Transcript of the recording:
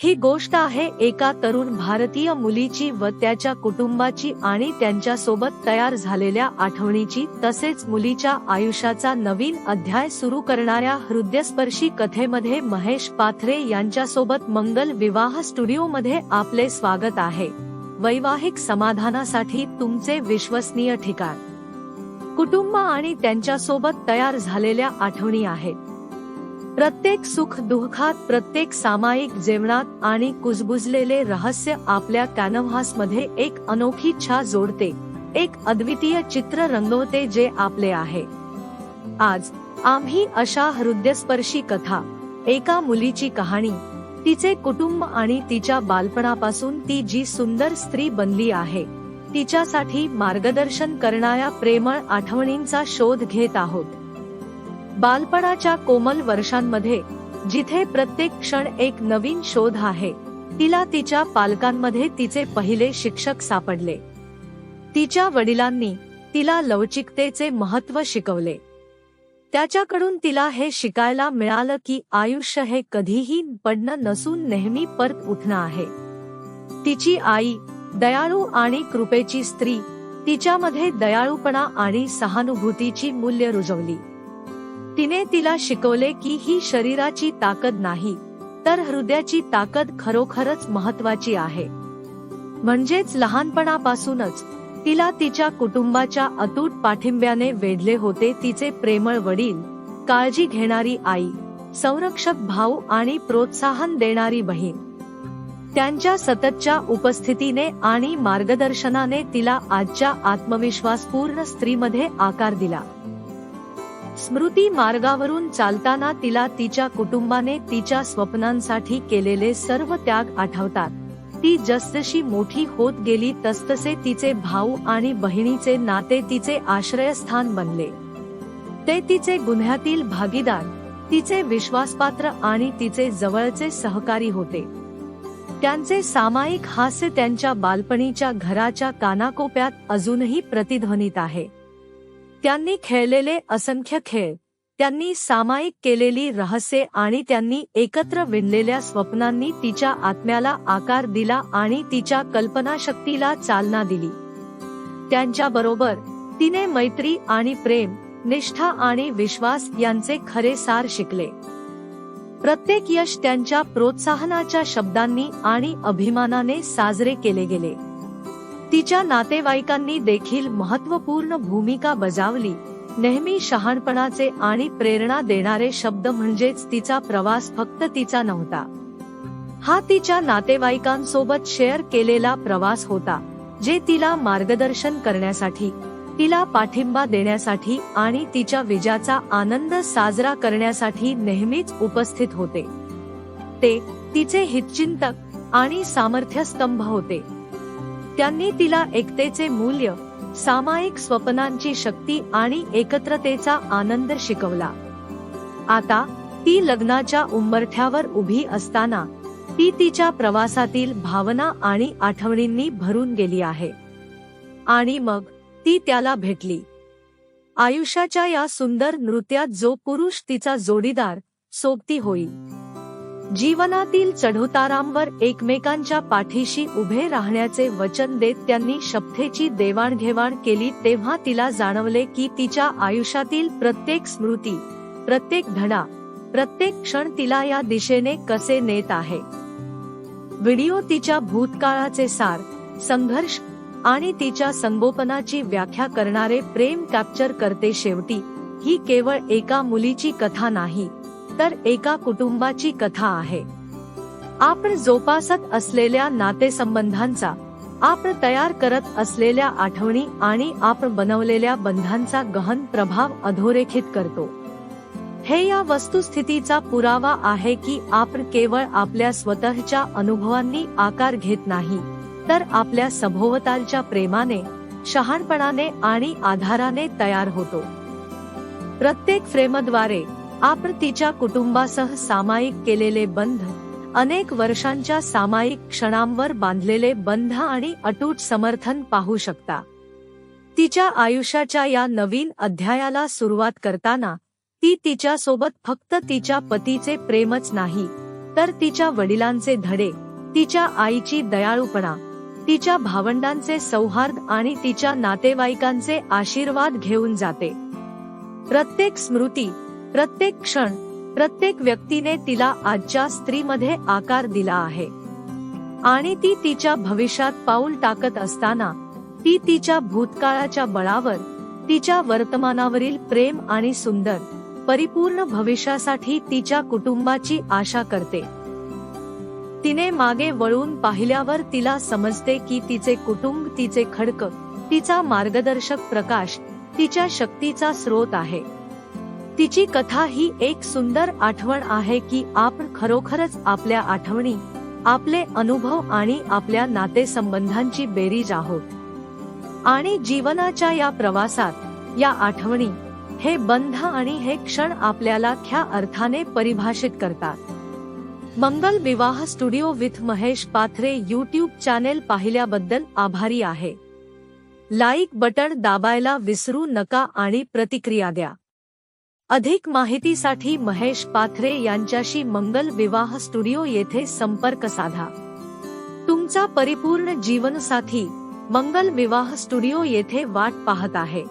ही गोष्ट आहे एका तरुण भारतीय मुलीची व त्याच्या कुटुंबाची आणि त्यांच्यासोबत तयार झालेल्या आठवणीची तसेच मुलीच्या आयुष्याचा नवीन अध्याय सुरू करणाऱ्या हृदयस्पर्शी कथेमध्ये महेश पाथरे यांच्यासोबत मंगल विवाह स्टुडिओमध्ये आपले स्वागत आहे. वैवाहिक समाधानासाठी तुमचे विश्वसनीय ठिकाण. कुटुंब आणि त्यांच्यासोबत तयार झालेल्या आठवणी आहेत. प्रत्येक सुख दुःखात प्रत्येक सामायिक जेवणात आणि कुजबुजलेले रहस्य आपल्या कॅनव्हासमध्ये एक अनोखी छा जोडते एक अद्वितीय चित्र रंगवते जे आपले आहे. आज आम्ही अशा हृदयस्पर्शी कथा एका मुलीची कहाणी तिचे कुटुंब आणि तिच्या बालपणापासून ती जी सुंदर स्त्री बनली आहे तिच्यासाठी मार्गदर्शन करणाऱ्या प्रेमळ आठवणींचा शोध घेत आहोत. बालपणाच्या कोमल वर्षांमध्ये जिथे प्रत्येक क्षण एक नवीन शोध आहे तिला तिच्या पालकांमध्ये तिचे पहिले शिक्षक सापडले. तिच्या वडिलांनी तिला लवचिकतेचे महत्त्व शिकवले. त्याच्याकडून तिला हे शिकायला मिळालं की आयुष्य हे कधीही पडणं नसून नेहमी परत उठणं आहे. तिची आई दयाळू आणि कृपेची स्त्री तिच्यामध्ये दयाळूपणा आणि सहानुभूतीची मूल्य रुजवली. तिने तिला शिकवले की ही शरीराची ताकद नाही तर हृदयाची ताकद खरोखरच महत्वाची आहे. म्हणजेच लहानपणापासूनच तिला तिच्या कुटुंबाच्या अतूट पाठिंब्याने वेढले होते तिचे प्रेमळ वडील काळजी घेणारी आई संरक्षक भाऊ आणि प्रोत्साहन देणारी बहीण. त्यांच्या सततच्या उपस्थितीने आणि मार्गदर्शनाने तिला आजच्या आत्मविश्वासपूर्ण स्त्रीमध्ये आकार दिला. स्मृती मार्गावरून चालताना तिला तिच्या कुटुंबाने तिच्या स्वप्नांसाठी केलेले सर्व त्याग आठवतात. ती जसजशी मोठी होत गेली तसतसे तिचे भाऊ आणि बहिणीचे नाते तिचे आश्रयस्थान बनले. ते तिचे गुन्ह्यातील भागीदार तिचे विश्वासपात्र आणि तिचे जवळचे सहकारी होते. त्यांचे सामायिक हास्य त्यांच्या बालपणीच्या घराच्या कानाकोप्यात अजूनही प्रतिध्वनित आहे. त्यांनी खेळलेले असंख्य खेळ त्यांनी सामायिक केलेली रहस्ये आणि त्यांनी एकत्र विणलेल्या स्वप्नांनी तिच्या आत्म्याला आकार दिला आणि तिच्या कल्पनाशक्तीला चालना दिली. त्यांच्या बरोबर तिने मैत्री आणि प्रेम निष्ठा आणि विश्वास यांचे खरे सार शिकले. प्रत्येक यश त्यांच्या प्रोत्साहनाच्या शब्दांनी आणि अभिमानाने साजरे केले गेले. तिच्या नातेवाईकांनी देखील महत्त्वपूर्ण भूमिका बजावली. नेहमी शहाणपणाचे आणि प्रेरणा देणारे शब्द म्हणजेच तिचा प्रवास फक्त तिचा नव्हता. हा तिच्या नातेवाईकांसोबत शेअर केलेला प्रवास होता जे तिला मार्गदर्शन करण्यासाठी तिला पाठिंबा देण्यासाठी आणि तिच्या विजयाचा आनंद साजरा करण्यासाठी नेहमीच उपस्थित होते. ते तिचे हितचिंतक आणि सामर्थ्य स्तंभ होते. त्यांनी तिला एकतेचे मूल्य सामायिक स्वप्नांची शक्ती आणि एकत्रतेचा आनंद शिकवला. आता ती लग्नाच्या उंबरठ्यावर उभी असताना ती तिच्या प्रवासातील भावना आणि आठवणींनी भरून गेली आहे. आणि मग ती त्याला भेटली. आयुष्याच्या या सुंदर नृत्यात जो पुरुष तिचा जोडीदार सोबती होईल जीवनातील चढउतारांवर एकमेकांच्या पाठीशी उभे राहण्याचे वचन देत त्यांनी शपथेची देवाणघेवाण केली तेव्हा तिला जाणवले की तिच्या आयुष्यातील प्रत्येक स्मृती प्रत्येक धडा प्रत्येक क्षण तिला या दिशेने कसे नेत आहे. व्हिडिओ तिच्या भूतकाळाचे सार संघर्ष आणि तिच्या संगोपनाची व्याख्या करणारे प्रेम कॅप्चर करते शेवटी ही केवळ एका मुलीची कथा नाही तर एका कुटुंबाची कथा आहे. आपण जोपासत असलेल्या नातेसंबंधांचा आपण तयार करत असलेल्या आठवणी आणि आपण बनवलेल्या बंधांचा गहन प्रभाव अधोरेखित करतो. हे या वस्तुस्थितीचा पुरावा आहे की आपण केवळ आपल्या स्वतःच्या अनुभवांनी आकार घेत नाही तर आपल्या सभोवतालच्या प्रेमाने शहाणपणाने आणि आधाराने तयार होतो. प्रत्येक फ्रेमद्वारे आपण तिच्या कुटुंबासह सामायिक केलेले बंध अनेक वर्षांच्या सामायिक क्षणांवर बांधलेले बंध आणि अटूट समर्थन पाहू शकता. तिच्या आयुष्याच्या या नवीन अध्यायाला सुरुवात करताना ती तिच्या सोबत फक्त तिच्या पतीचे प्रेमच नाही तर तिच्या वडिलांचे धडे तिच्या आईची दयाळूपणा तिच्या भावंडांचे सौहार्द आणि तिच्या नातेवाईकांचे आशीर्वाद घेऊन जाते. प्रत्येक स्मृती प्रत्येक क्षण प्रत्येक व्यक्तीने तिला आजच्या स्त्रीमध्ये आकार दिला आहे. आणि ती तिच्या भविष्यात पाऊल टाकत असताना ती तिच्या भूतकाळाच्या बळावर तिच्या वर्तमानावरील प्रेम आणि सुंदर परिपूर्ण भविष्यासाठी तिच्या कुटुंबाची आशा करते. तिने मागे वळून पाहिल्यावर तिला समजते की तिचे कुटुंब तिचे खडक तिचा मार्गदर्शक प्रकाश तिच्या शक्तीचा स्रोत आहे. तिची कथा ही एक सुंदर आठवण आहे की आपण खरोखरच आपल्या आठवणी आपले अनुभव आणि आपल्या नातेसंबंधांची बेरीज आहोत. आणि जीवनाच्या या प्रवासात या आठवणी हे बंध आणि हे क्षण आपल्याला ख्या अर्थाने परिभाषित करतात. Mangal Vivah studio with Mahesh Pathare YouTube channel पाहिल्याबद्दल आभारी आहे. लाईक बटण दाबायला विसरू नका आणि प्रतिक्रिया द्या. अधिक माहितीसाठी महेश पाथरे यांच्याशी मंगल विवाह स्टुडिओ येथे संपर्क साधा. तुमचा परिपूर्ण जीवनसाथी मंगल विवाह स्टुडिओ येथे वाट पाहत आहे.